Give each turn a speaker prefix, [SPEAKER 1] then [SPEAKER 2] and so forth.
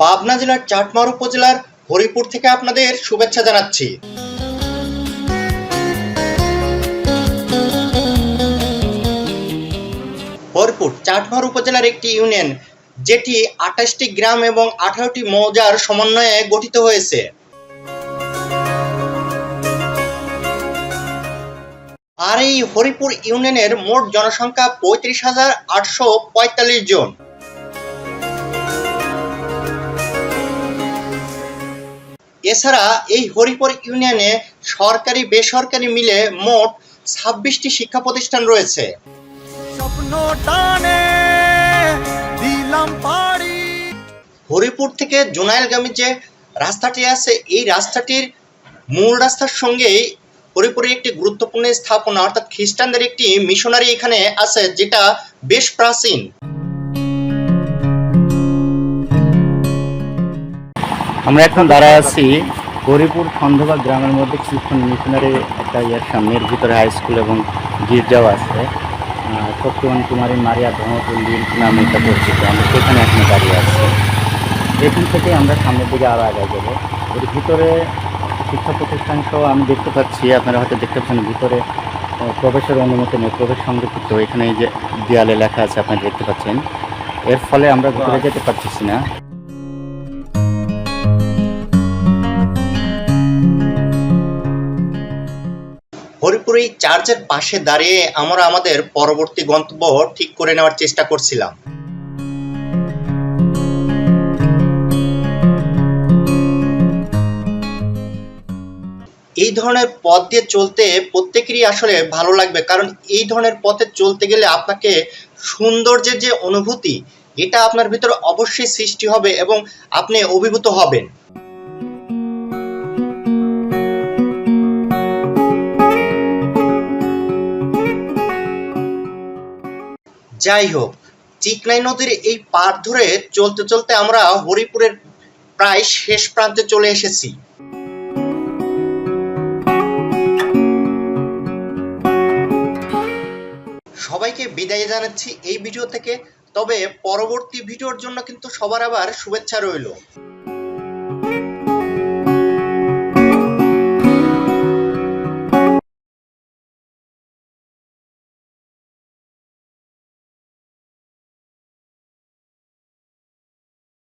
[SPEAKER 1] পাবনা জেলার চাটমার উপজেলার হরিপুর থেকে আপনাদের শুভেচ্ছা জানাচ্ছি। হরিপুর চাটমার উপজেলার একটি ইউনিয়ন, যেটি আঠাশটি গ্রাম এবং আঠারোটি মৌজার সমন্বয়ে গঠিত হয়েছে। আর এই হরিপুর ইউনিয়নের মোট জনসংখ্যা পঁয়ত্রিশ হাজার আটশো পঁয়তাল্লিশ জন। এছাড়া এই হরিপুর ইউনিয়নে সরকারি বেসরকারি মিলে মোট ছাব্বিশটি শিক্ষা প্রতিষ্ঠান রয়েছে। হরিপুর থেকে জোনাইলগামী যে রাস্তাটি আছে এই রাস্তাটির মূল রাস্তার সঙ্গেই হরিপুরের একটি গুরুত্বপূর্ণ স্থাপনা, অর্থাৎ খ্রিস্টানদের একটি মিশনারি এখানে আছে, যেটা বেশ প্রাচীন।
[SPEAKER 2] আমরা এখন দাঁড়ায় আছি হরিপুর খন্দবাগ গ্রামের মধ্যে খ্রিস্টান মিশনারি একটা ইয়ের সামনে, এর ভিতরে হাই স্কুল এবং গির্জাও আছে। শক্তিমান কুমারী মারিয়া ধর্মপল্লীর নামে এটা পরিচিত, আমরা সেখানে এখন দাঁড়িয়ে আছি। এখান থেকে আমরা সামনের দিকে আরও আগে যাব। এর ভিতরে শিক্ষা প্রতিষ্ঠান সহ আমি দেখতে পাচ্ছি আপনারা হয়তো দেখতে পাচ্ছেন ভিতরে প্রবেশের অনুমতি নেই প্রবেশ সংরক্ষিত। এখানে যে দেয়ালে লেখা আছে আপনারা দেখতে পাচ্ছেন। এর ফলে আমরা ভিতরে যেতে পারতেছি না।
[SPEAKER 1] হরিপুর চার্চের পাশে দাঁড়িয়ে আমরা আমাদের পরবর্তী গন্তব্য ঠিক করে নেওয়ার চেষ্টা করছিলাম। এই ধরনের পথ দিয়ে চলতে প্রত্যেকেরই আসলে ভালো লাগবে। কারণ এই ধরনের পথে চলতে গেলে আপনাকে সৌন্দর্যের যে অনুভূতি, এটা আপনার ভিতরে অবশ্যই সৃষ্টি হবে এবং আপনি অভিভূত হবেন। যাই হোক, চিকনাই নদীর এই পার ধরে চলতে চলতে আমরা হরিপুরের প্রায় শেষ প্রান্তে চলে এসেছি। সবাইকে বিদায় জানাচ্ছি এই ভিডিও থেকে। তবে পরবর্তী ভিডিওর জন্য কিন্তু সবার আবার শুভেচ্ছা রইল।